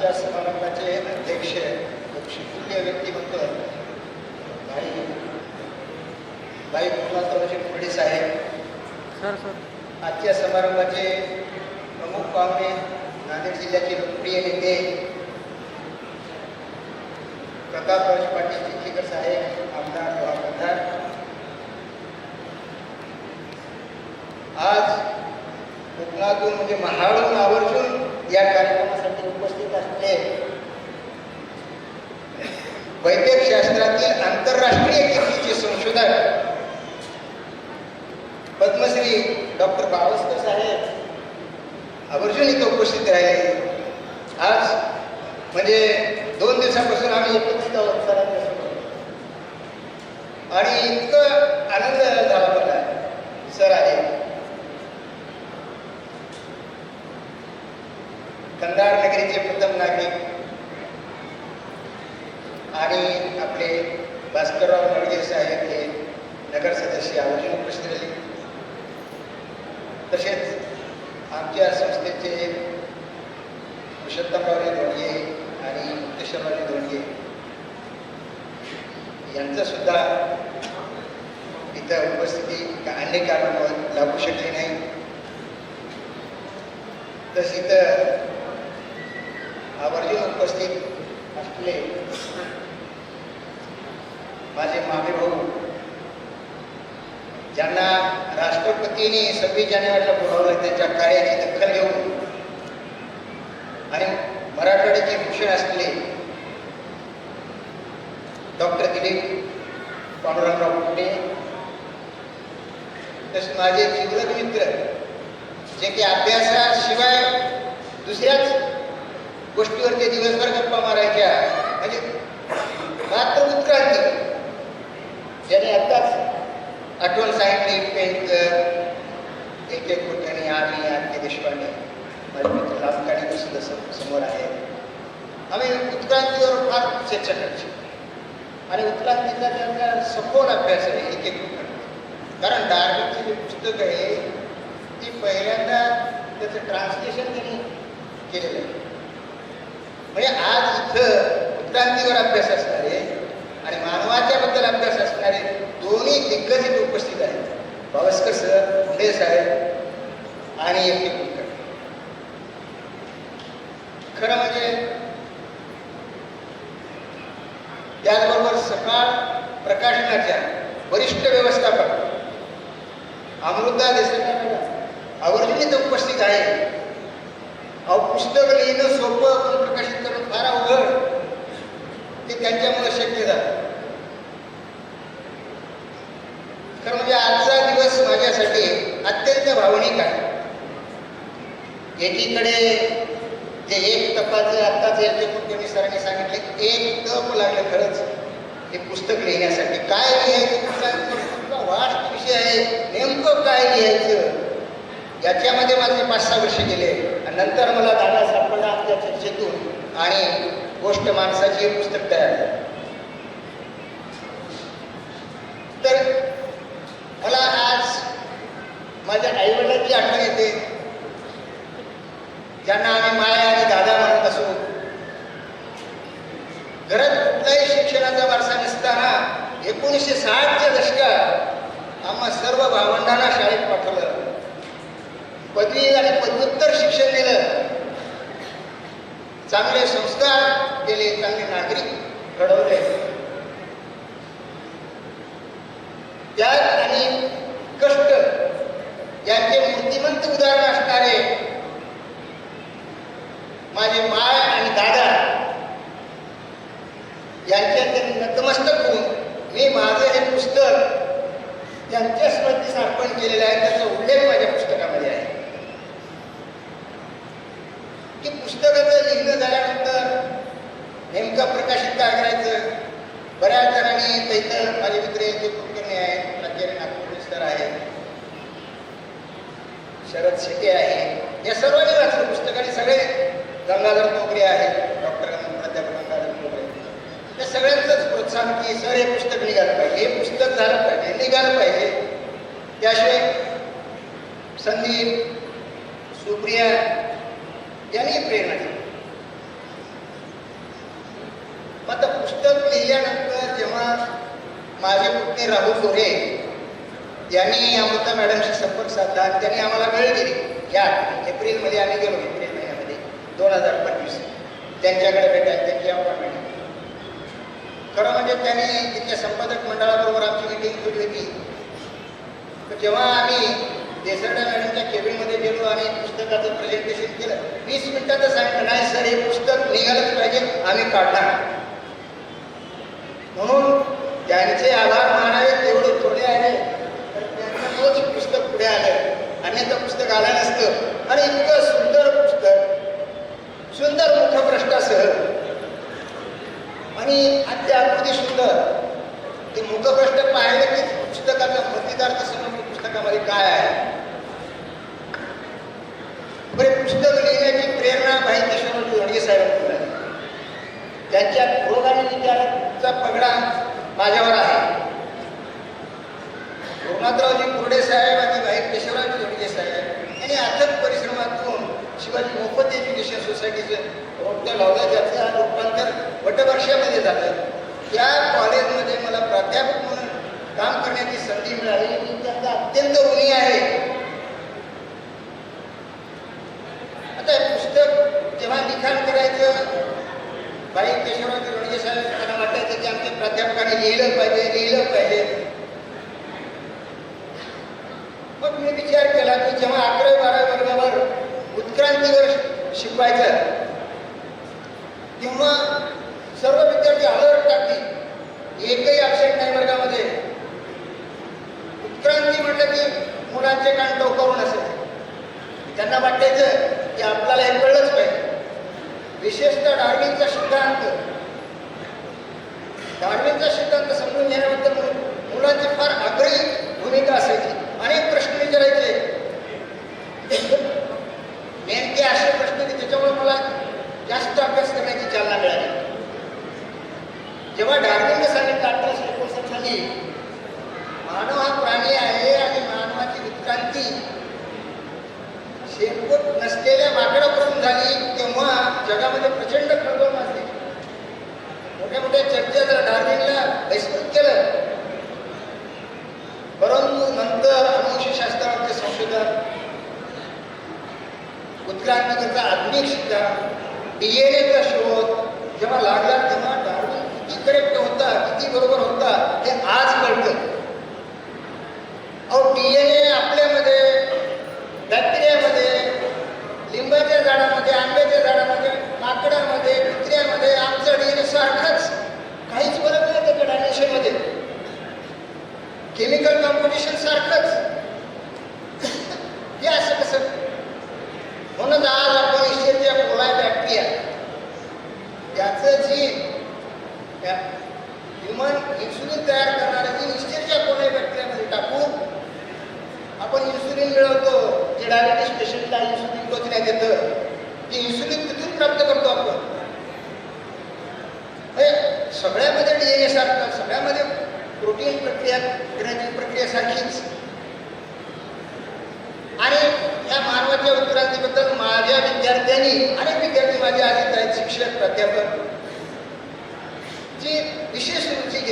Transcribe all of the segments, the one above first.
आजच्या समारंभाचे अध्यक्ष शिकुल्य व्यक्तिमत्व भाई भाई मुलासाहेबचे फडे साहेब. Sir sir. आजच्या समारंभाचे प्रमुख पाहुणे नांदेड जिल्ह्याचे लोकप्रिय नेते प्रतापराज पाटील चिखलीकर साहेब आमदार जवाहरदार आज कोकणातून म्हणजे महाडून आवर्जून या कार्यक्रमासाठी उपस्थित असलेले वैद्यकशास्त्रातील आंतरराष्ट्रीय कीर्तीचे संशोधक पद्मश्री डॉक्टर बावस्कर साहेब आवर्जून इथं उपस्थित राहिले. आज म्हणजे दोन दिवसापासून आम्ही एकत्रित आहोत सरांच्या आणि इतकं आनंद झाला मला. सर आहे कंधार नगरीचे प्रथम नागरिक आणि आपले भास्करराव नडगे साहेब हे नगर सदस्य आवर्जून उपस्थित राहिले. तसेच आमच्या संस्थेचे पुरुषोत्तमरावजी धोंडगे आणि मुक्तेश्वररावजी धोंडगे यांचं सुद्धा इथं उपस्थिती का अन्य कारणामुळे लागू शकली नाही. तस इथं आवर्जून उपस्थित असले. माझे मामे भाऊ ज्यांना राष्ट्रपतींनी सव्वीस जानेवारीला बोलावलं त्यांच्या कार्याची दखल घेऊन आणि मराठवाड्याचे भूषण असले डॉक्टर दिलीप पांडुरंगराव कुंडे तसेच माझे जीवलग मित्र जे की अभ्यासाशिवाय दुसऱ्याच गोष्टीवर ते दिवसभर गप्पा मारायच्या. म्हणजे मात्र उत्क्रांती. ज्याने आत्ताच आठवण सांगितली पेंटकर एक एक कुलकर्णी आम्ही आर देशपांडे माझे मित्र लाभकाणी सुद्धा सम- समोर आहे. आम्ही उत्क्रांतीवर फार चर्चा करायची. आणि उत्क्रांतीचा त्यांचा सखोल अभ्यास आहे एक एक कारण डार्विनची जे पुस्तक आहे ती पहिल्यांदा त्याचं ट्रान्सलेशन त्यांनी केलेलं आहे. म्हणजे आज इथं उत्क्रांतीवर अभ्यास असणारे आणि मानवाच्या बद्दल अभ्यास असणारे दोन्ही दिग्गज इथे उपस्थित आहेत. बावस्कर सर मुंडे साहेब आणि एम के कुलकर्णी खरं म्हणजे त्याचबरोबर सकाळ प्रकाशनाच्या वरिष्ठ व्यवस्थापक अमृता देसाई आवर्जून इथं उपस्थित आहे अहो पुस्तक लिहिणं सोपं पण प्रकाशित करणं फार अवघड. ते त्यांच्यामुळे शक्य झालं. खरं म्हणजे आजचा दिवस माझ्यासाठी अत्यंत भावनिक आहे. एकीकडे जे एक तपाचं आत्ताच यांचे कुलकर्णी सरांनी सांगितले एक तप लागलं खरंच हे पुस्तक लिहिण्यासाठी. काय लिहायचं कुठला वास्ट विषय आहे. नेमकं काय लिहायचं? याच्यामध्ये माझे पाच सहा वर्ष गेले. नंतर मला दादा सापडला आपल्या चर्चेतून आणि गोष्ट माणसाची पुस्तक तयार झालं. तर मला आज माझ्या आईवडिलांची आठवण येते. ज्यांना आम्ही माया आणि दादा म्हणत असू. घरात कुठलाही शिक्षणाचा वारसा नसताना एकोणीसशे साठच्या दशकात आम्हा सर्व भावंडांना शाळेत पाठवलं. पदवी आणि पदव्युत्तर शिक्षण दिलं. चांगले संस्कार केले चांगले नागरिक घडवले. त्याग आणि कष्ट यांचे मूर्तिमंत उदाहरण असणारे माझे माय आणि दादा यांच्या त्यांनी नतमस्तक होऊन मी माझं हे पुस्तक त्यांच्या स्मृतीस अर्पण केलेलं आहे. त्याचा उल्लेख माझ्या पुस्तक आहे की पुस्तकाचं लिहिणं झाल्यानंतर नेमकं प्रकाशित काय करायचं? बऱ्याच जणांनी इथं माझे मित्र यांचे कुलकर्णी आहेत प्राचार्य नागपूर सर आहेत. शरद शेटे आहे. या सर्वांनी वाचलं पुस्तकाने सगळे गंगाधर टोकरे आहेत. डॉक्टर प्राध्यापक गंगाधर टोकरे त्या सगळ्यांचंच प्रोत्साहन की सर हे पुस्तक निघालं पाहिजे. हे पुस्तक झालं पाहिजे. निघालं पाहिजे. त्याशिवाय संदीप सुप्रिया यांनी प्रेरणा दिली. मग आता पुस्तक लिहिल्यानंतर जेव्हा माझे पुतणे राहुल गोरे यांनी अमृता मॅडमशी संपर्क साधला आणि त्यांनी आम्हाला वेळ दिली. या एप्रिलमध्ये आम्ही गेलो एप्रिल महिन्यामध्ये दोन हजार पंचवीस. त्यांच्याकडे भेटायला त्यांची अपॉइंटमेंट खरं म्हणजे त्यांनी तिथल्या संपादक मंडळाबरोबर आमची मिटिंग केली होती. तर जेव्हा आम्ही देसरडा मॅडमच्या केबिनमध्ये गेलो आणि पुस्तकाचं प्रेझेंटेशन केलं. वीस मिनिटातच सांगितलं नाही सर हे पुस्तक निघालंच पाहिजे आम्ही काढणार म्हणून त्यांचे आभार मानावे तेवढे थोडे आहे तर त्यांच्यामुळेच पुस्तक पुढे आलं. अन्यथा पुस्तक आलं नसतं. आणि इतकं सुंदर पुस्तक सुंदर मुखप्रष्टासह आणि अगदी अगदी सुंदर. ते मुखप्रष्ट पाहिलं की पुस्तकाचा प्रतिदार्थ समजतो पुस्तकामध्ये काय आहे? बरे पुस्तक लिहिण्याची प्रेरणा भाई किशोरजी जोडगे साहेबांनी त्यांच्या रोगाने विचाराचा पगडा माझ्यावर आहे. गुरुनाथरावजी कुर्डे साहेब आणि भाई केशवराव जोडगे साहेब यांनी अथक परिश्रमातून शिवाजी मोफत एज्युकेशन सोसायटीचं रोपटं लावलं ज्याचं रूपांतर वटवर्षामध्ये झालं. त्या कॉलेजमध्ये मला प्राध्यापक म्हणून काम करण्याची संधी मिळाली. अत्यंत ऋणी आहे. आता हे पुस्तक जेव्हा लिखाण करायचं बाई केशवराव रणगे साहेब त्यांना वाटायचं की आमच्या प्राध्यापकाने लिहिलं पाहिजे लिहिलं पाहिजे. मग मी विचार केला की जेव्हा अकरावी बारावी वर्गावर उत्क्रांतीवर शिकवायचं तेव्हा सर्व विद्यार्थी अलर्ट टाकतील. एकही अक्षर नाही वर्गामध्ये. उत्क्रांती म्हटलं की मुलांचे कान टोकावून असेल. त्यांना वाटायचं की आपल्याला हे कळलंच पाहिजे. विशेषतः डार्विनचा सिद्धांत. डार्विनचा सिद्धांत समजून घेण्याबद्दल मुलांची फार आग्रही भूमिका असायची. अनेक प्रश्न विचारायचे. नेमके असे प्रश्न की त्याच्यामुळे मला जास्त अभ्यास करण्याची चालना मिळाली. जेव्हा डार्विनने सांगितलं अठराशे एकोणसाठ साली मानव हा प्राणी आहे आणि मानवाची उत्क्रांती शेपूट नसलेल्या माकडापासून झाली तेव्हा जगामध्ये प्रचंड खळबळ माजली मोठ्या मोठ्या चर्चा जर डार्विनला बहिष्कृत केलं परंतु नंतर अनुवंशशास्त्राचे संशोधन उत्क्रांतीकरता आधुनिक सिद्धांत डीएनएचा शोध जेव्हा लागला तेव्हा डार्विन किती करेक्ट होता किती बरोबर होता हे आज कळतं अहो डीएनए आपल्यामध्ये बॅक्टेरियामध्ये लिंबाच्या झाडामध्ये आंब्याच्या झाडामध्ये माकडामध्ये कुत्र्यामध्ये आमचा डीएनए सारखाच काहीच फरक नाही त्याच्या डायमेन्शनमध्ये केमिकल कॉम्पोजिशन सारखंच हे असं कसं म्हणून आज आपण इस्टेरिया कोलाय बॅक्टेरिया त्याचं जीन ह्युमन इन्सुलिन तयार करणारे जीन निश्चितच्या कोणी बॅक्टेरियामध्ये टाकून आपण इन्सुलिन मिळवतो. जे डायबिटीस पेशंटला इन्सुलिन टोचण्यात येतं ते इन्सुलिन तिथून प्राप्त करतो आपण. हे सगळ्यामध्ये डीएनए सारखं सगळ्यामध्ये प्रोटीन प्रक्रिया करण्याची प्रक्रिया सारखीच. आणि या मानवाच्या उत्क्रांतीबद्दल माझ्या विद्यार्थ्यांनी अनेक विद्यार्थी माझे आधी आहेत शिक्षक प्राध्यापक जी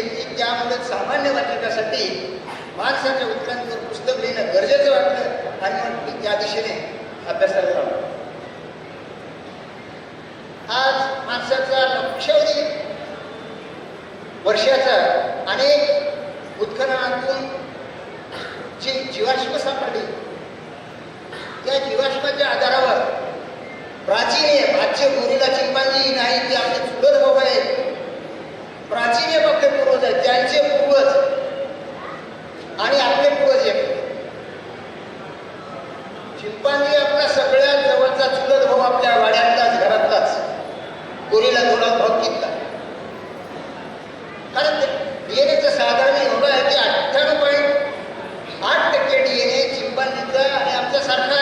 घेतली त्यामध्ये सामान्य वाचकासाठी माणसाच्या उत्तरांवर पुस्तक लिहिणं गरजेचं वाटलं आणि मग मी त्या दिशेने अभ्यासाला लावलं आज माणसाचा लक्षावधी वर्षाचा अनेक उत्खननातून जी जीवाश्म सापडली त्या जीवाश्माच्या आधारावर प्राचीन आहे आजचे गोरीला चिंपांजी नाही ते आमचे चुलत भाऊ आहेत. प्राचीन आहे आपले पूर्वज आहेत. त्यांचे पूर्वज. आणि आपले पूर्वज एक चिंपांजी आपला सगळ्यात जवळचा चुलत भाऊ आपल्या वाड्यातलाच घरातलाच. गोरीला थोडा भाग घेतला कारण डीएनएचं साधारण एवढं आहे की अठ्ठ्याण्णव पॉईंट आठ टक्के डीएनए चिंपांजीचा आणि आमच्यासारखा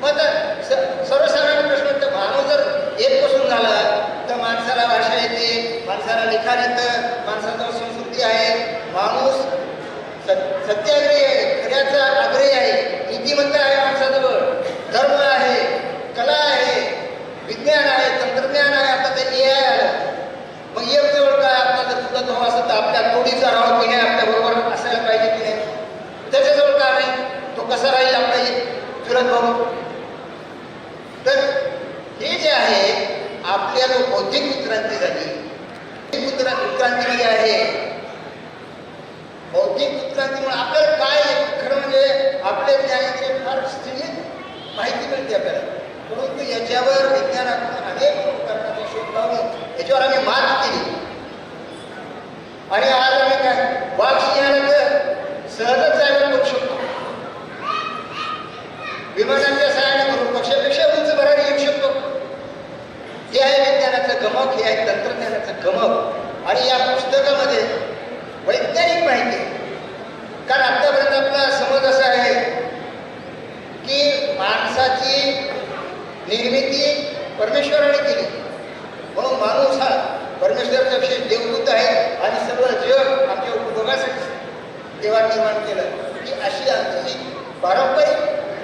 मग आता स- सर्वसाधारण प्रश्न तर मानव जर एक पासून झाला तर माणसाला भाषा येते माणसाला लिखाण संस्कृती आहे. माणूस स- सत्याग्रही आहे. खऱ्याचा आग्रही आहे नीतिमंत आहे माणसाजवळ धर्म आहे कला आहे विज्ञान आहे तंत्रज्ञान मग कसा राहील आपला हे चुलत भाऊ तर हे जे आहे आपल्या जो बौद्धिक उत्क्रांती झाली बौद्धिक उत्क्रा- उत्क्रांतीमध्ये आहे बौद्धिक उत्क्रांतीमुळे आपल्याला काय खरं म्हणजे आपल्या ज्ञानाची फार स्थिरीत माहिती मिळते आपल्याला परंतु याच्यावर विज्ञानाकडून अनेक प्रकारचा शोध लावले याच्यावर आम्ही मात केली. आणि आज आम्ही काय वाघ सहजच जायला करू शकतो. विमानांच्या सहाय्याने करू पक्षापेक्षा उंच भरारी येऊ शकतो. हे आहे विज्ञानाचं गमक हे आहे तंत्रज्ञानाचं गमक आणि या पुस्तकामध्ये वैज्ञानिक माहिती आहे. कारण आतापर्यंत आपला समज असा आहे की माणसाची निर्मिती परमेश्वराने केली. हो, म्हणून माणूस हा परमेश्वराचा विशेष देवदूत आहे आणि सर्व जग आमच्या उपभोगासाठी देवाने निर्माण केलं. ही अशी आमची पारंपरिक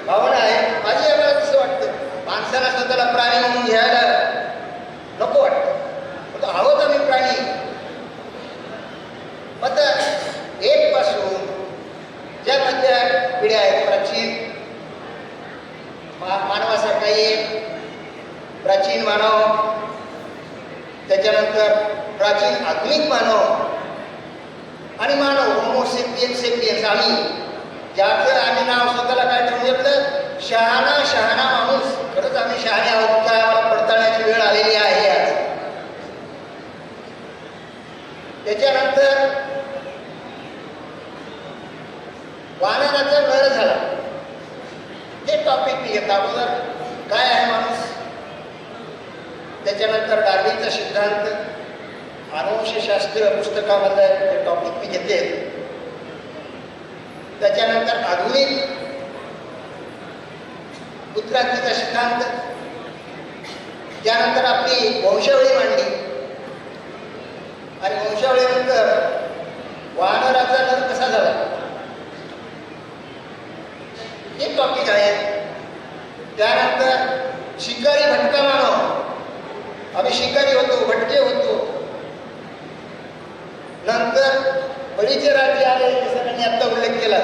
भावना आहे. माझी आम्हाला असं वाटतं. माणसाला स्वतःला प्राणी म्हणून घ्यायला नको वाटतं. पण आहोत आम्ही प्राणी. आता एक पासून ज्या मधल्या पिढ्या आहेत प्राचीन मा मानवासारखा एक प्राचीन मानव त्याच्यानंतर प्राचीन आधुनिक मानव आणि मानव होमोसेपियन सेपियन्स आम्ही ज्याचं आम्ही नाव स्वतःला काय ठेवून घेतलं? शहाणा शहाणा माणूस. खरंच आम्ही शहाणे आहोत काय आम्हाला पडताळण्याची वेळ आलेली आहे आज. त्याच्यानंतर वानराचा नर झाला. ते टॉपिक मी घेतला अगोदर काय आहे माणूस? त्याच्यानंतर डार्विनचा सिद्धांत अनुवंशशास्त्र पुस्तकामधला टॉपिक मी घेते. त्याच्यानंतर आधुनिक उत्क्रांतीचा सिद्धांत त्यानंतर आपली वंशावळी मांडली. आणि वंशावळीनंतर वानराचा नर कसा झाला हे टॉपिक आहे त्यानंतर शिकारी भटका मानव आम्ही शिकारी होतो भटके होतो नंतर बळीचे राज्य आले जसं त्यांनी आत्ता उल्लेख केला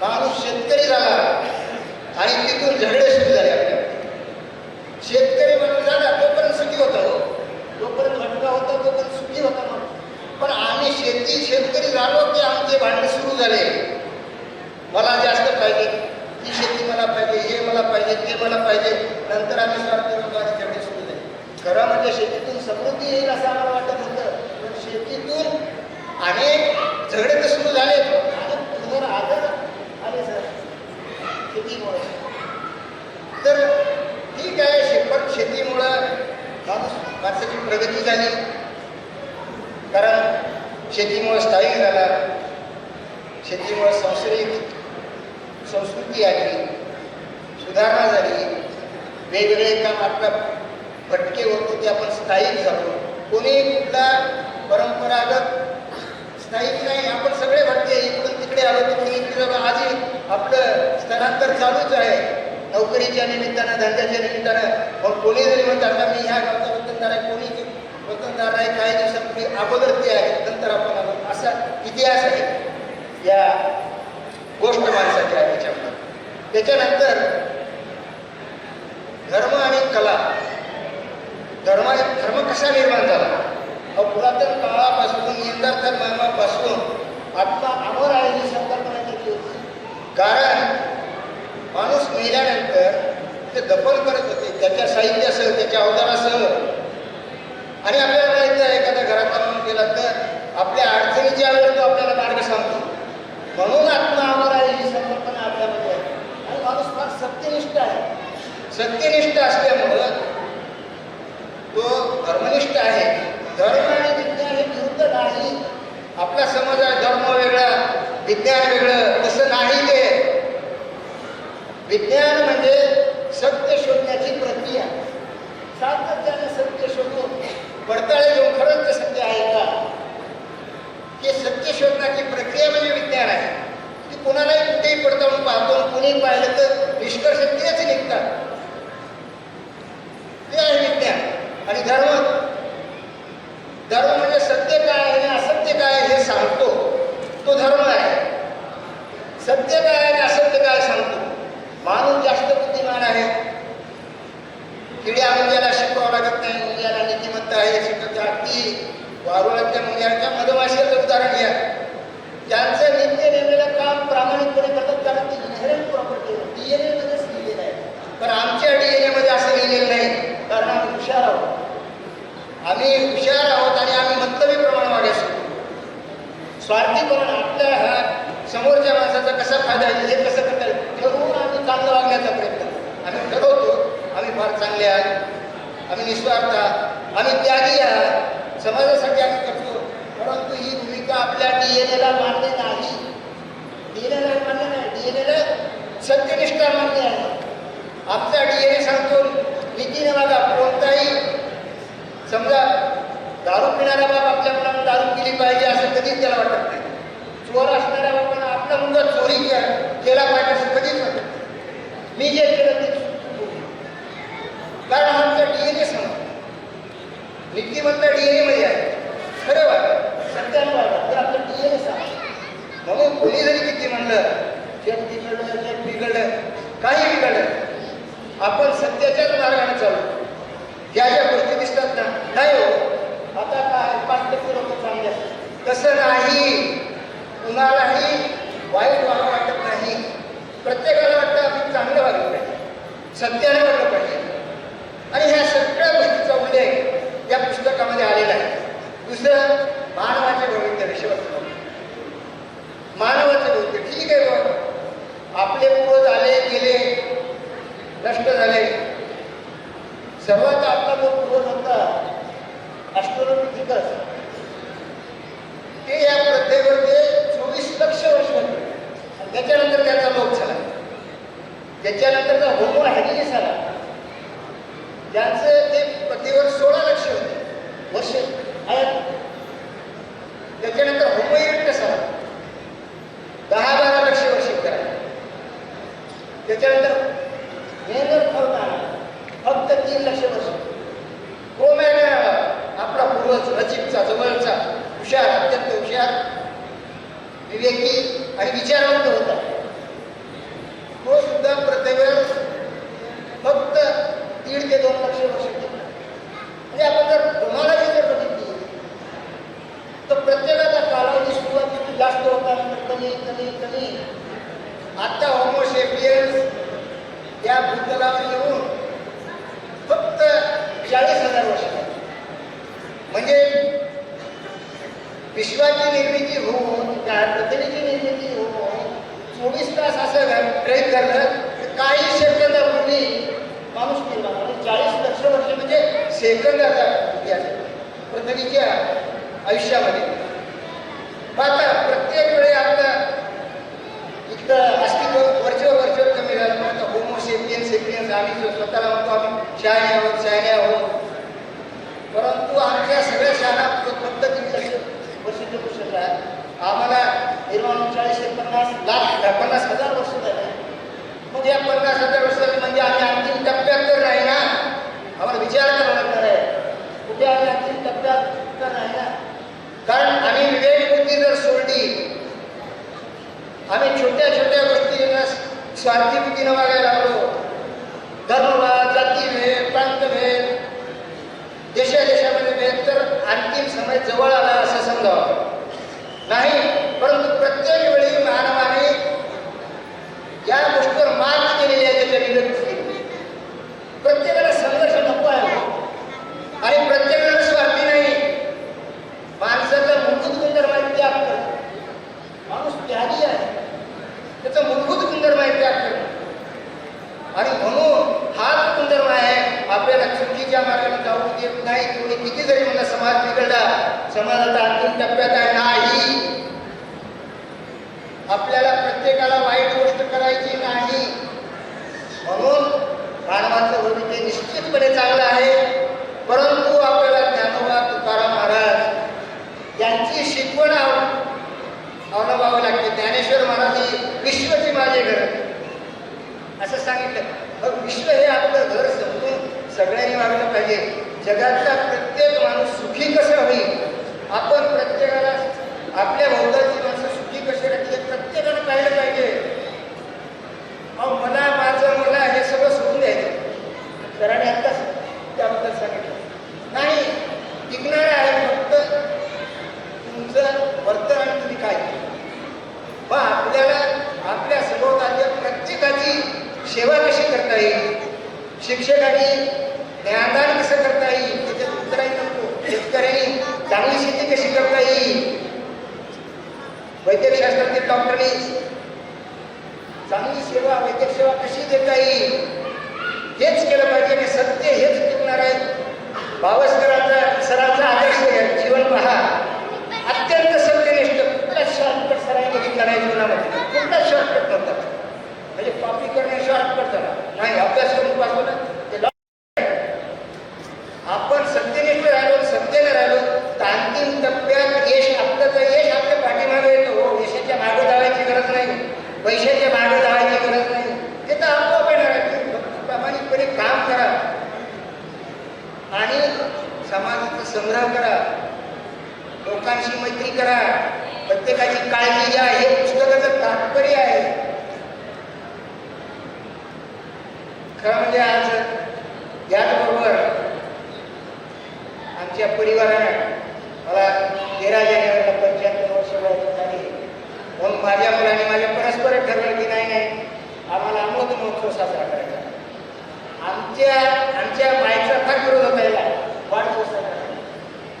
माणूस शेतकरी झाला आणि तिथून झगडे सुरू झाले आपल्या शेतकरी माणूस झाला तोपर्यंत सुखी होता हो तोपर्यंत भटका होता तोपर्यंत सुखी होता माणूस पण आम्ही शेती शेतकरी झालो की आमचे भांडणे सुरू झाले मला जास्त पाहिजे ती शेती मला पाहिजे हे मला पाहिजे ते मला पाहिजे नंतर आम्ही स्वार्थ होतो आणि झगडे सुरू झाले खरं म्हणजे शेतीतून समृद्धी येईल असं आम्हाला वाटत होतं पण शेतीतून अनेक झगडे तर सुरू झाले आणि पुनरागत आले सर शेतीमुळे तर ठीक आहे शेपट शेतीमुळं माणूस माणसाची प्रगती झाली. कारण शेतीमुळं स्थायिक झाला. शेतीमुळं संस्कृत संस्कृती आली. सुधारणा झाली. वेगवेगळे काम आपलं भटके होतो ते आपण स्थायिक झालो. कोणी कुठला परंपरागत स्थायिक नाही आपण सगळे भटके इकडून तिकडे आलो तिकडे इकडे आजही आपलं स्थलांतर चालूच आहे. नोकरीच्या निमित्तानं धंद्याच्या निमित्तानं. मग कोणी जरी म्हणतात मी ह्या गावचा वतनदार आहे कोणी वतनदार आहे काही दिवसापूर्वी अगोदर ते आहे नंतर आपण आलो. असा इतिहास आहे. या गोष्ट माणसाची आहे त्याच्यामध्ये त्याच्यानंतर धर्म आणि कला. धर्म धर्म कसा निर्माण झाला? अहो, पुरातन काळापासून निंदार्थक धर्मापासून आत्मा अमर आहे ही संकल्पना केली होती. कारण माणूस मेल्यानंतर ते दफन करत होते. त्याच्या साहित्यासह त्याच्या अवजारासह आणि आपल्याला माहिती आहे एखाद्या घरात आणून गेला तर आपल्या अडचणीच्या वेळेस तो आपल्याला मार्ग सांगतो. म्हणून आत्मावर आहे ही संकल्पना आपल्यामध्ये आहे. आणि माणूस फार सत्यनिष्ठ आहे. सत्यनिष्ठ असल्यामुळं तो धर्मनिष्ठ आहे. धर्म आणि विज्ञान हे विरुद्ध नाही. आपला समाजात आहे धर्म वेगळा विज्ञान वेगळं तसं नाही ते. विज्ञान म्हणजे सत्य शोधण्याची प्रक्रिया. सातत्याने पडताळे घेऊन खरंच सत्य आहे का? हे सत्य शोधण्याची प्रक्रिया म्हणजे विज्ञान आहे. ती कोणालाही कुठेही पडताळून पाहतो कोणी पाहिलं तर निष्कर्ष तेच निघतात. ते आहे विज्ञान. आणि धर्म? धर्म म्हणजे सत्य काय आहे आणि असत्य काय आहे हे सांगतो तो धर्म आहे सत्य काय आहे आणि असत्य सत्य काय सांगतो माणूस जास्त बुद्धिमान आहे किड्या मुंग्याला शिकवावं लागत नाही मुंग्याला नीतिमत्ता आहे शिकवते अगदी वारुळातल्या मुंग्याच्या मधमाशीचं उदाहरण घ्या ज्यांचं नित्य नेमलेलं काम प्रामाणिकपणे करतात कारण ती इन्हेरंट प्रॉपर्टी डीएनए मध्येच लिहिलेलं आहे पण आमच्या डीएनए मध्ये असं लिहिलेलं नाही कारण आम्ही हुशार आहोत आम्ही हुशार आहोत आणि आम्ही मतलबीप्रमाणे वागायला शिकतो स्वार्थीपणा आपल्या ह्या समोरच्या माणसाचा कसा फायदा होईल हे कसं करता येईल ठरवून आम्ही चांगलं वागण्याचा प्रयत्न करतो. आम्ही ठरवतो आम्ही फार चांगले आहात आम्ही निस्वार्थ आहात आम्ही त्यागी आहात समाजासाठी आम्ही करतो परंतु ही भूमिका आपल्या डीएनएला मान्य नाही डीएनएला मान्य नाही डीएनएला सत्यनिष्ठा मान्य आहे आमचा डीएनए सांगतो नीतीने वागा कोणताही समजा दारू पिणाऱ्या बाप आपल्या मुलांना दारू केली पाहिजे असं कधीच त्याला वाटत नाही. चोर असणाऱ्या बापांना आपला मुलगा चोरी केला पाहिजे असं कधीच वाटत नाही. मी जे केलं ते कारण आमचा डीएनए सांगतो नीतिमत्त डीएनए मध्ये आहे. खरं वाटत. सध्या वागा ते आपलं डीएनए सांग म्हणून कोणी जरी किती म्हणलं जग बिघडलं जग बिघडलं काही बिघडलं आपण सत्याच्याच मार्गाने चालू. ज्या ज्या गोष्टी नाही हो. आता काय? पाच टक्के लोक चांगले असतात तसं नाही. कुणालाही वाईट वागा वाटत नाही. प्रत्येकाला वाटतं आपण चांगलं वागलं पाहिजे. सत्याने वाटलं पाहिजे. आणि ह्या सगळ्या गोष्टीचा उल्लेख या पुस्तकामध्ये आलेला आहे. दुसरं मानवाचे भविष्य शेवटचं मानवाचे भविष्य ठीक आहे बघ आपले पूर्वज आले गेले नष्ट झाले सर्वात आपला जो पूर्वज होता ॲस्ट्रोनॉमिकस ते या प्रथेवर ते चोवीस लक्ष वर्ष होते आणि त्याच्यानंतर त्याचा लोप झाला त्याच्यानंतरचा होमो हॅडिलिस आला ज्यांचं ते प्रथेवर सोळा लक्ष होते वर्ष आहेत त्याच्यानंतर होमो इरेक्टस आला दहा बारा लक्ष वर्ष करा त्याच्यानंतर मेहनत फळून आला फक्त तीन लक्ष वर्ष कोमॅन आपला पूर्वज रचितचा जवळचा हुशार अत्यंत हुशार विवेकी आणि विचारवंत होता तो सुद्धा प्रत्येवर फक्त दीड ते दोन लक्ष वर्ष टिकला. म्हणजे आपण जर तुम्हालाही जर बघितली तर प्रत्येकाचा कालावधी सुरुवातीला जास्त होता? नंतर कमी कमी कमी. आता होमोशेपियन्स या भूतलावर येऊन फक्त चाळीस हजार वर्ष म्हणजे विश्वाची निर्मिती होऊन त्या पृथ्वीची निर्मिती होऊन चोवीस तास असं ट्रेन करलं तर काही सेकंदापूर्वी माणूस निर्माण म्हणजे चाळीस लक्ष वर्ष म्हणजे सेकंदाचा इतिहास पृथ्वीच्या आयुष्यामध्ये. आता प्रत्येक वेळी आपलं इथं अस्तित्व वर्ष वर्ष कमी झालं. म्हणतो आता होमो सेपियन सेपियन्स आम्ही जो स्वतःला म्हणतो आम्ही शहाणे आहोत शहाणे आहोत. परंतु आमच्या सगळ्या शाळा फक्त प्रसिद्ध लक्ष वर्ष आम्हाला निर्माण होऊन ते पन्नास लाख पन्नास हजार वर्ष झाले. मग या पन्नास हजार वर्षाचे म्हणजे आम्ही अंतिम टप्प्यात तर नाही ना आम्हाला विचार करावा लागणार आहे कुठे आम्ही अंतिम टप्प्यात तर नाही ना कारण आम्ही विवेक बुद्धी जर सोडली आम्ही छोट्या छोट्या गोष्टींना स्वार्थी बुद्धीनं वागायला लागलो धर्मवाद जातीभेद प्रांतभेद देशा देशामध्ये भेद तर अंतिम समय जवळ आला असं समजावं नाही परंतु प्रत्येक वेळी मानवाने या गोष्टीवर मात केलेली आहे त्याच्या विरुद्ध प्रत्येकाला संघर्ष नको आहे आणि प्रत्येकाला स्वार्थी नाही माणसाचा मूलभूत गुणधर्म आहे त्याग करणं. माणूस त्यागी आहे त्याचा मूलभूत गुणधर्म आहे त्याग करणं. आणि म्हणून हाच गुणधर्म आहे आपल्याला चुकीच्या मार्गाने जाऊ देत नाही कोणी किती जरी म्हणला समाज बिघडला समाजाचा अंतिम टप्प्यात आहे नाही आपल्याला प्रत्येकाला वाईट गोष्ट करायची नाही. म्हणून मानवाचं ते निश्चितपणे चांगलं आहे. परंतु आपल्याला ज्ञानोबा तुकाराम महाराज यांची शिकवण आव- अवलंबावी लागते. ज्ञानेश्वर महाराज ही माझे घर. असं सांगितलं. मग विश्व हे आपलं घर समजून सगळ्यांनी वागलं पाहिजे. जगातला प्रत्येक माणूस सुखी कसं होईल? आपण प्रत्येकाला आपल्या भोवताची माणसं सुखी कशी राहिली प्रत्येकानं पाहिलं पाहिजे. मला माझं मला हे सगळं सोडून द्यायचं सरांनी आत्ताच त्याबद्दल सांगितलं. नाही टिकणार आहे फक्त तुमचं वर्तन तुम्ही काय मग आपल्याला आपल्या सभोवताच्या प्रत्येकाची सेवा कशी करता येईल? शिक्षकांनी ज्ञानदान कसं करता येईल? त्याच्यात उत्तरायचं चांगली शेती कशी करता येईल? वैद्यकशास्त्रातील डॉक्टरनी चांगली सेवा वैद्यक सेवा कशी देता येईल? हेच केलं पाहिजे आणि सत्य हेच टिकणार आहे. भावस्करांचा सरांचा आदर्श जीवन पहा. अत्यंत सत्यनिष्ठ. कुठला शॉर्टकट सरांनी बघितला नाही? जीवनामध्ये कुठला शॉर्टकट नव्हता म्हणजे कॉपी करणे शॉर्टकट झाला नाही अभ्यास करून पासून ते doctor आहे. आपण सत्यनिष्ठ राहिलो सत्याने राहिलो तर अंतिम टप्प्यात यश आपलं तर यश आपल्या पाठीमागे येतो हो. यशाच्या मागे धावायची गरज नाही पैशाच्या मागे धावायची गरज नाही ते तर आपोआप येणार आहे तुम्ही फक्त प्रामाणिकपणे काम करा आणि समाजाचा संग्रह करा लोकांशी मैत्री करा. प्रत्येकाची काळजी घ्या. हे पुस्तकाचं तात्पर्य आहे. खरं म्हणजे आज याचबरोबर आमच्या परिवारानं मला तेरा जानेवारीला पंच्याहत्तर वर्ष वयाची झाली. म्हणून माझ्या मुलाने माझ्या परस्पर ठरवलं की नाही नाही. आम्हाला अमृत महोत्सव साजरा करायचा. आमच्या आमच्या मायचा फार विरोध होता याला वाढदिवस साजरा करायला.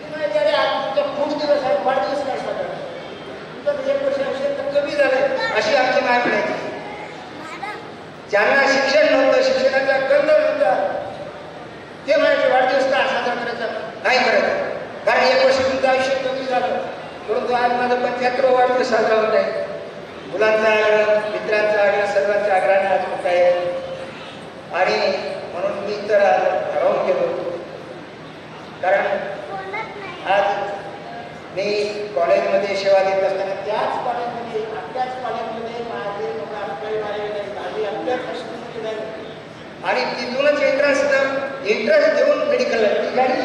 ती म्हणायची, "अरे, आज तुमचा खूप दिवस आहे वाढदिवस काय साजरा तुमचं म्हणजे एक वर्ष असेल तर कमी झालं अशी आमची माय म्हणायची. ज्यांना शिक्षण नव्हतं शिक्षणाचा गंध नव्हता ते म्हणायचे वाढदिवस का साजरा करायचा? नाही करायचा. कारण एक वर्ष तुमचं आयुष्य कमी झालं. परंतु आज माझा पंच्याहत्तर वाढदिवस साजरा होत आहे. मुलांचा आग्रह मित्रांचा आग्रह सर्वांचा आग्रहाने आज होत आहे. आणि म्हणून मी तर आज ठरवून गेलो. कारण आज मी कॉलेजमध्ये सेवा देत असताना त्याच कॉलेजमध्ये आपल्याच कॉलेजमध्ये माझे लोक आणि तिथूनच इंटरेस्ट इंटरेस्ट देऊन मेडिकलला निघाली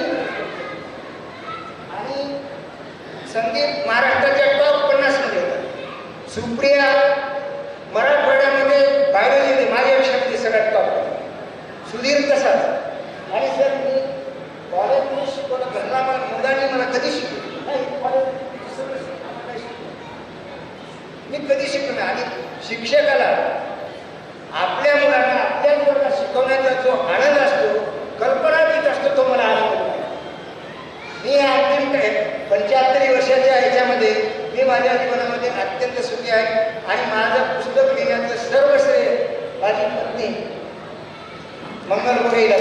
आणि संदीप महाराष्ट्राच्या टॉप पन्नासमध्ये होता. सुप्रिया मराठवाड्यामध्ये बायोलॉजीमध्ये माझ्या विषयामध्ये सगळ्यात टॉप सुधीर तसाच आणि सर मी कॉलेजमध्ये शिकवलं. घरला मला मुलांनी मला कधी शिकवलं? नाही मी कधी शिकलो नाही. आणि शिक्षकाला आपल्या मुलांना आपल्या मुलांना शिकवण्याचा जो आनंद असतो कल्पनातीत असतो तो मला आनंद मी अत्यंत पंच्याहत्तरी वर्षाच्या ह्याच्यामध्ये मी माझ्या जीवनामध्ये अत्यंत सुखी आहे. आणि माझं पुस्तक लिहिण्याचं सर्व श्रेय माझी पत्नी मंगल गोरेला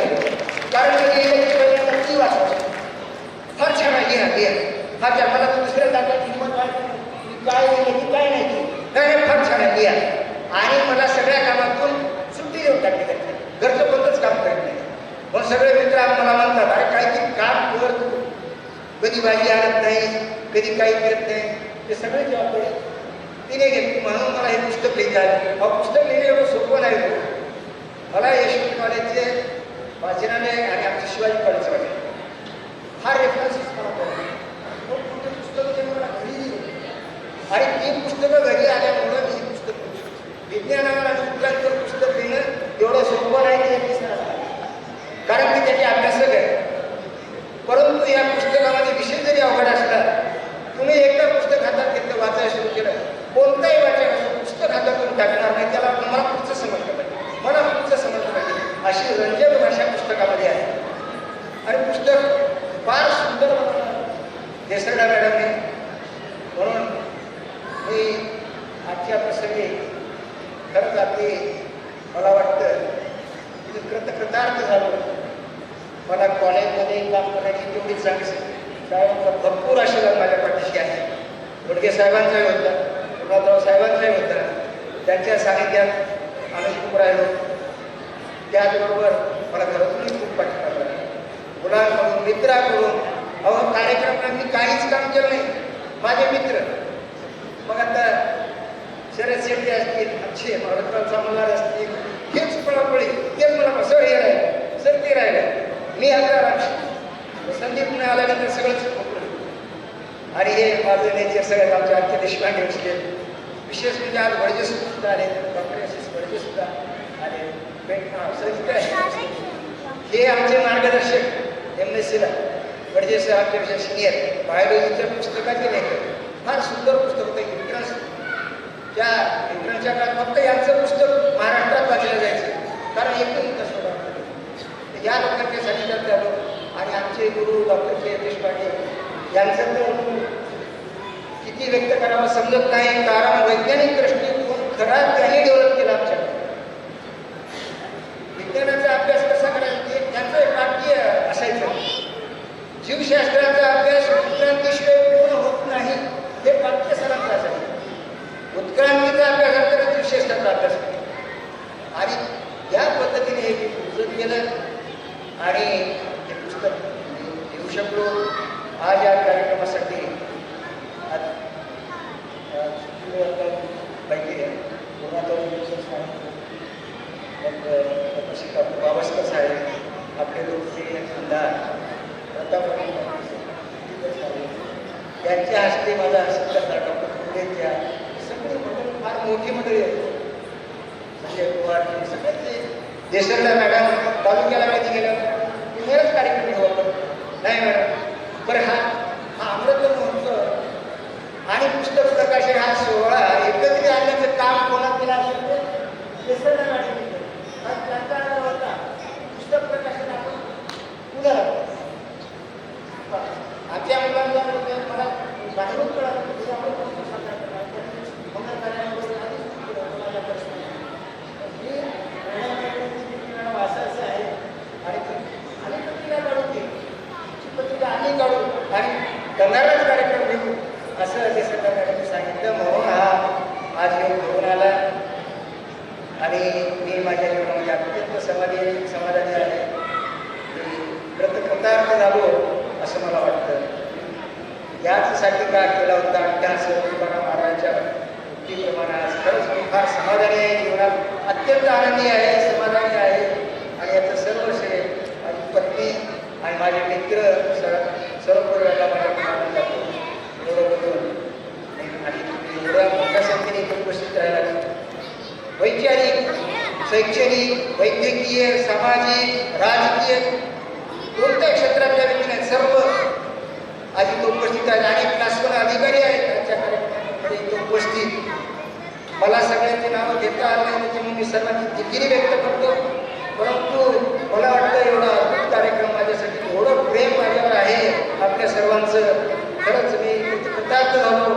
कारण मी लिहिलेली पहिल्यांदा ती वाचतो फार छान आहे लिहा लिहा फार छान मला तर दुसऱ्या जागेत हिंमत वाटली नाही. मी काय लिहिलं की काय नाही लिहिलं. नाही नाही, फार छान आहे लिहा आणि मला सगळ्या कामातून सुट्टी देऊन टाकली त्याची घरचं कोणतंच काम करत नाही मग सगळे मित्र मला म्हणतात अरे काहीतरी काम कर तू कधी भाजी आणत नाही कधी काही करत नाही. ते सगळे जबाबदारी तिने घेतली म्हणून मला हे पुस्तक लिहिता आलं. पुस्तक लिहिणं एवढं सोपं नाही हो. मला यशवंत कॉलेजचे वाचनालय आणि आमचे शिवाजी कॉलेज वाटले हा रेफरन्सेस मला पडला. मग पुस्तकं ते मला घरी दिली. आणि ती पुस्तकं घरी आल्यामुळं मी ही पुस्तक विज्ञानावर आणि पुस्तक लिहिणं एवढं सोपं नाही ते कारण की त्याचे अभ्यासक आहे. परंतु या पुस्तकामध्ये विषय जरी अवघड असला तुम्ही एकदा पुस्तक हातात घेतलं वाचायला सुरू केलं कोणताही वाचन असो, पुस्तक हातातून टाकणार नाही त्याला मला पुढचं समजलं पाहिजे. मला पुढचं समजलं पाहिजे. अशी रंजक भाषा पुस्तकामध्ये आहे. आणि पुस्तक फार सुंदर देसरडा मॅडमने म्हणून मी आजच्या प्रसंगी खरंच आपली मला वाटतं कृतकृतार्थ झालो. मला कॉलेजमध्ये काम करण्याची तेवढीच चांगली साहेबांचा भरपूर आशीर्वाद माझ्या पाठीशी आहे. गुडगे साहेबांचाही होता गुरुनाथराव साहेबांचाही होता. त्यांच्या सानिध्यात आम्ही खूप राहिलो. त्याचबरोबर मला घरातूनही खूप पाठिंबा झाला. मुलांकडून मित्राकडून अहो कार्यक्रमात मी काहीच काम केलं नाही. माझे मित्र. मग आता शरद शेट्टी असतील अच्छे भारतराव चामलार असतील हेच पळापळी तेच मला सर हे राहिलं सर ते राहिलं. मी आता संदीप आल्यानंतर सगळंच आणि हे माझं नेचर सगळ्यात आमच्या आजच्या देशपांडे बसले विशेष म्हणजे आज भडजे सुद्धा आले डॉक्टर एस एस सुद्धा आले हे आमचे मार्गदर्शक एम एस सीला भडजे सर आमच्यापेक्षा सिनियर बायोलॉजीच्या पुस्तकाचे लेखक. फार सुंदर पुस्तक होतं एंट्रन्स त्या एंट्रन्सच्या काळात फक्त यांचं पुस्तक महाराष्ट्रात वाचलं जायचं. कारण एकूण गुरु डॉक्टर जय देशपांडे यांचं तर किती व्यक्त करावं समजत नाही. कारण वैज्ञानिक दृष्टिकोन खरा त्यांनी डेव्हलप केला आमच्याकडे. विज्ञानाचा अभ्यास कसा करायचा ते त्यांचं एक वाक्य असायचं. जीवशास्त्राचा अभ्यास उत्क्रांतीशिवाय पूर्ण होत नाही हे वाक्य सरांचं असायचं उत्क्रांतीचा अभ्यास अंतर जीवशास्त्राचा अभ्यास. केला. आणि या पद्धतीने हे मी केलं. आणि हे पुस्तक मी लिहू शकलो. आज या कार्यक्रमासाठी आज अ, पैकी शिका बाबस्कर साहेब आपले लोकप्रिय आमदार प्रताप यांच्या हस्ते माझा सत्कार डॉक्टर फुलेंच्या सगळे मंडळी फार मोठी मंडळी आहेत. संजय पवार सगळ्यांचे सगळे मॅडम तालुक्याला माहिती गेलं की कार्यक्रम घेऊ नाही मॅडम बरं हा हा अमृत महोत्सव आणि पुस्तक प्रकाशन हा सोहळा एकत्रित आणण्याचं काम कोणाला केलं असेल तर मॅडम केलं. त्यांचा होता. पुस्तक प्रकाशन आपण पुण्याला आमच्या मुलांना मला बाहेरून कळालं की आपण पुस्तक सादर करणार. त्यांनी मंगल कार्यालयामध्ये आधीच केलं, कोणाला प्रश्न नाही. मी मॅडमकडे मॅडम असं असं आहे आणि ते- आणि पत्रिका काढून दे ती पत्रिका आम्ही काढू आणि करणाराच कार्यक्रम घेऊ असं ते सगळं मॅडमने सांगितलं म्हणून हा आज योग घेऊन आला आणि मी माझ्या जीवनामध्ये अत्यंत समाधी समाधानी आहे की कृतकृतार्थ झालो असं मला वाटतं याचसाठी का केला होता अभ्यास तुकाराम महाराजांच्या मुक्तीप्रमाणे आज खरंच मी फार समाधानी आहे जीवनात अत्यंत आनंदी आहे समाधानी आहे आणि याचं सर्व श्रेय माझी पत्नी आणि माझे मित्र सर सर्व परिवाराला माझ्या कुटुंबाला जातो एवढं बोलून आणि तुम्ही एवढ्या मोठ्या संख्येने इथे उपस्थित राहिला वैचारिक शैक्षणिक वैद्यकीय सामाजिक राजकीय कोणत्याही क्षेत्रातल्या व्यक्तीने सर्व आज इथं उपस्थित आहेत अनेक शासकीय अधिकारी आहेत त्यांच्या कार्यक्रमामध्ये इथं उपस्थित मला सगळ्यांची नावं घेता आलं नाही त्याच्यामुळे मी सर्वांची दिलगिरी व्यक्त करतो. परंतु मला वाटतं एवढा अद्भुत कार्यक्रम माझ्यासाठी एवढं प्रेम माझ्यावर आहे आपल्या सर्वांचं. खरंच मी कृतज्ञ झालो.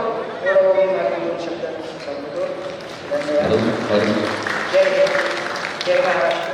एवढं माझे दोन शब्द संपवतो धन्यवाद. जय जय महाराष्ट्र.